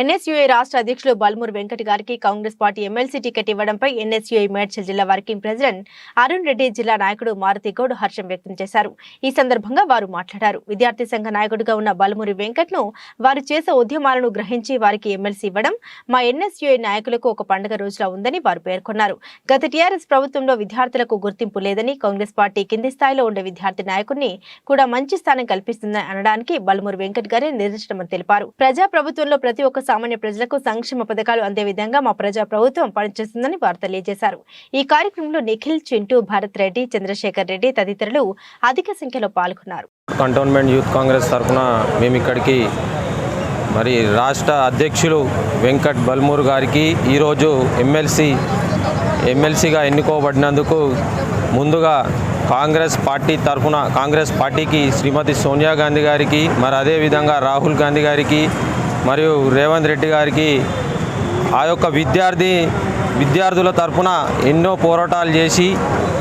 NSUI రాష్ట్ర అధ్యక్షులు బల్మూర్ వెంకట్ గారికి కాంగ్రెస్ పార్టీ ఎమ్మెల్సీ టికెట్ ఇవ్వడంపై ఎన్ఎస్యుఐ మేడ్చల్ జిల్లా వర్కింగ్ ప్రెసిడెంట్ అరుణ్ రెడ్డి జిల్లా నాయకుడు మారుతి గౌడ్ హర్షం వ్యక్తం చేశారు. ఈ సందర్భంగా వారు మాట్లాడారు. విద్యార్థి సంఘ నాయకుడిగా ఉన్న బల్మూరి వెంకట్ను వారు చేసే ఉద్యమాలను గ్రహించి వారికి ఎమ్మెల్సీ ఇవ్వడం మా ఎన్ఎస్యుఐ నాయకులకు ఒక పండుగ రోజులా ఉందని వారు పేర్కొన్నారు. గత టీఆర్ఎస్ ప్రభుత్వంలో విద్యార్థులకు గుర్తింపు లేదని కాంగ్రెస్ పార్టీ కింది స్థాయిలో ఉండే విద్యార్థి నాయకుడిని కూడా మంచి స్థానం కల్పిస్తుందని అనడానికి బల్మూరి వెంకట్ గారే నిదర్శనమని తెలిపారు. ప్రజా ప్రభుత్వంలో ప్రతి ఒక్క సామాన్య ప్రజలకు సంక్షేమ పథకాలు అందే విధంగా మా ప్రజా ప్రభుత్వం పనిచేస్తుందని వారు తెలియజేశారు. ఈ కార్యక్రమంలో నిఖిల్ చింటూ భరత్ రెడ్డి చంద్రశేఖర్ రెడ్డి తదితరులు అధిక సంఖ్యలో పాల్గొన్నారు. కంటోన్మెంట్ యూత్ కాంగ్రెస్ తరఫున మేము ఇక్కడికి మరి రాష్ట్ర అధ్యక్షులు వెంకట్ బల్మూర్ గారికి ఈరోజు ఎమ్మెల్సీ ఎమ్మెల్సీగా ఎన్నుకోబడినందుకు ముందుగా కాంగ్రెస్ పార్టీ తరఫున కాంగ్రెస్ పార్టీకి శ్రీమతి సోనియా గాంధీ గారికి మరి అదేవిధంగా రాహుల్ గాంధీ గారికి మరియు రేవంత్ రెడ్డి గారికి ఆ యొక్క విద్యార్థి విద్యార్థుల తరపున ఎన్నో పోరాటాలు చేసి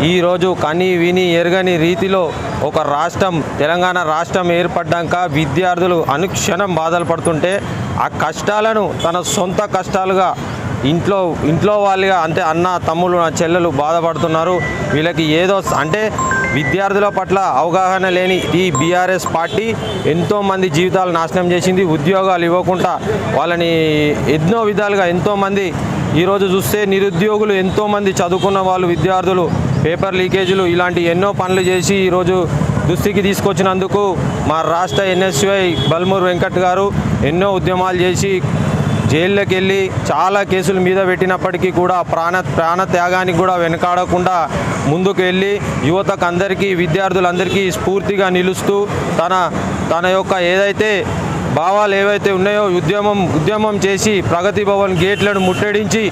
ఈరోజు కని విని ఎరగని రీతిలో ఒక రాష్ట్రం తెలంగాణ రాష్ట్రం ఏర్పడ్డాక విద్యార్థులు అనుక్షణం బాధలు పడుతుంటే ఆ కష్టాలను తన సొంత కష్టాలుగా ఇంట్లో ఇంట్లో వాళ్ళుగా అంటే అన్న తమ్ముళ్ళు నా చెల్లెలు బాధపడుతున్నారు. వీళ్ళకి ఏదో అంటే విద్యార్థుల పట్ల అవగాహన లేని ఈ బీఆర్ఎస్ పార్టీ ఎంతోమంది జీవితాలు నాశనం చేసింది. ఉద్యోగాలు ఇవ్వకుండా వాళ్ళని ఎన్నో విధాలుగా ఎంతోమంది ఈరోజు చూస్తే నిరుద్యోగులు ఎంతోమంది చదువుకున్న వాళ్ళు విద్యార్థులు పేపర్ లీకేజీలు ఇలాంటి ఎన్నో పనులు చేసి ఈరోజు దుస్థితికి తీసుకొచ్చినందుకు మా రాష్ట్ర ఎన్ఎస్వై బల్మూర్ వెంకట్ గారు ఎన్నో ఉద్యమాలు చేసి జైల్లోకి వెళ్ళి చాలా కేసుల మీద పెట్టినప్పటికీ కూడా ప్రాణ ప్రాణ త్యాగానికి కూడా వెనకాడకుండా ముందుకు వెళ్ళి యువతకు అందరికీ విద్యార్థులందరికీ స్ఫూర్తిగా నిలుస్తూ తన తన యొక్క ఏదైతే భావాలు ఏవైతే ఉన్నాయో ఉద్యమం ఉద్యమం చేసి ప్రగతి భవన్ గేట్లను ముట్టడించి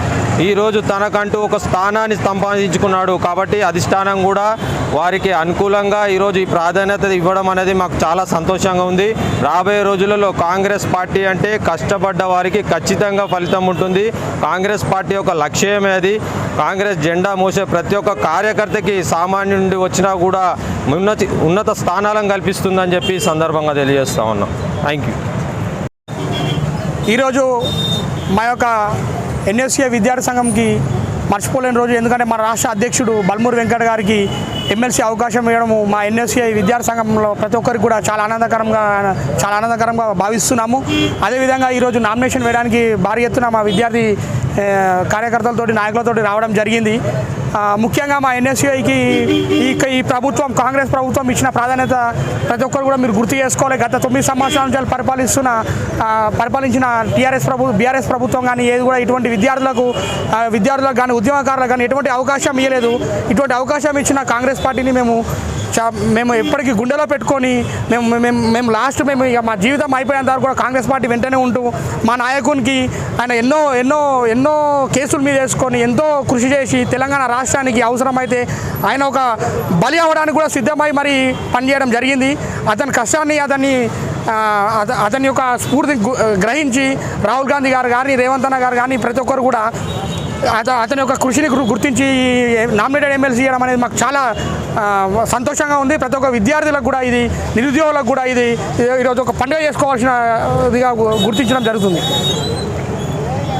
ఈరోజు తనకంటూ ఒక స్థానాన్ని సంపాదించుకున్నాడు. కాబట్టి అధిష్టానం కూడా వారికి అనుకూలంగా ఈరోజు ఈ ప్రాధాన్యత ఇవ్వడం అనేది మాకు చాలా సంతోషంగా ఉంది. రాబోయే రోజులలో కాంగ్రెస్ పార్టీ అంటే కష్టపడ్డ వారికి ఖచ్చితంగా ఫలితం ఉంటుంది. కాంగ్రెస్ పార్టీ యొక్క లక్ష్యమే అది. కాంగ్రెస్ జెండా మోసే ప్రతి ఒక్క కార్యకర్తకి సామాన్యుడి నుండి వచ్చినా కూడా ఉన్నత ఉన్నత స్థానాలను కల్పిస్తుందని చెప్పి సందర్భంగా తెలియజేస్తా ఉన్నాం. థ్యాంక్ యూ ఈరోజు మా యొక్క ఎన్ఎస్కే విద్యార్థి సంఘంకి మర్చిపోలేని రోజు ఎందుకంటే మన రాష్ట్ర అధ్యక్షుడు బల్మూరి వెంకట గారికి ఎమ్మెల్సీ అవకాశం ఇవ్వడము మా ఎన్ఎస్సీ విద్యార్థి సంఘంలో ప్రతి ఒక్కరికి కూడా చాలా ఆనందకరంగా చాలా ఆనందకరంగా భావిస్తున్నాము. అదేవిధంగా ఈరోజు నామినేషన్ వేయడానికి భారీ ఎత్తున మా విద్యార్థి కార్యకర్తలతోటి నాయకులతోటి రావడం జరిగింది. ముఖ్యంగా మా ఎన్ఎస్యుఐకి ఈ ఈ ప్రభుత్వం కాంగ్రెస్ ప్రభుత్వం ఇచ్చిన ప్రాధాన్యత ప్రతి ఒక్కరు కూడా మీరు గుర్తు చేసుకోవాలి. గత తొమ్మిది సంవత్సరాల నుంచి పరిపాలిస్తున్న పరిపాలించిన టీఆర్ఎస్ ప్రభు బీఆర్ఎస్ ప్రభుత్వం కానీ ఏది కూడా ఇటువంటి విద్యార్థులకు విద్యార్థులకు కానీ ఉద్యమకారులకు కానీ ఎటువంటి అవకాశం ఇవ్వలేదు ఇటువంటి అవకాశం ఇచ్చిన కాంగ్రెస్ పార్టీని మేము మేము ఎప్పటికీ గుండెలో పెట్టుకొని మేము మేము మేము లాస్ట్ మేము ఇక మా జీవితం అయిపోయేంత వరకు కూడా కాంగ్రెస్ పార్టీ వెంటనే ఉంటూ మా నాయకునికి ఆయన ఎన్నో ఎన్నో ఎన్నో కేసుల మీద వేసుకొని ఎంతో కృషి చేసి తెలంగాణ రాష్ట్రానికి అవసరమైతే ఆయన ఒక బలి అవ్వడానికి కూడా సిద్ధమై మరి పనిచేయడం జరిగింది. అతని కష్టాన్ని అతన్ని అతని యొక్క స్ఫూర్తిని గ్రహించి రాహుల్ గాంధీ గారు కానీ రేవంత్ అన్న గారు కానీ ప్రతి ఒక్కరు కూడా అతని యొక్క కృషిని గుర్- గుర్తించి నామినేటెడ్ ఎమ్మెల్సీ చేయడం అనేది మాకు చాలా సంతోషంగా ఉంది. ప్రతి ఒక్క విద్యార్థులకు కూడా ఇది నిరుద్యోగులకు కూడా ఇది ఈరోజు ఒక పండుగ చేసుకోవాల్సిన ఇదిగా గుర్తించడం జరుగుతుంది.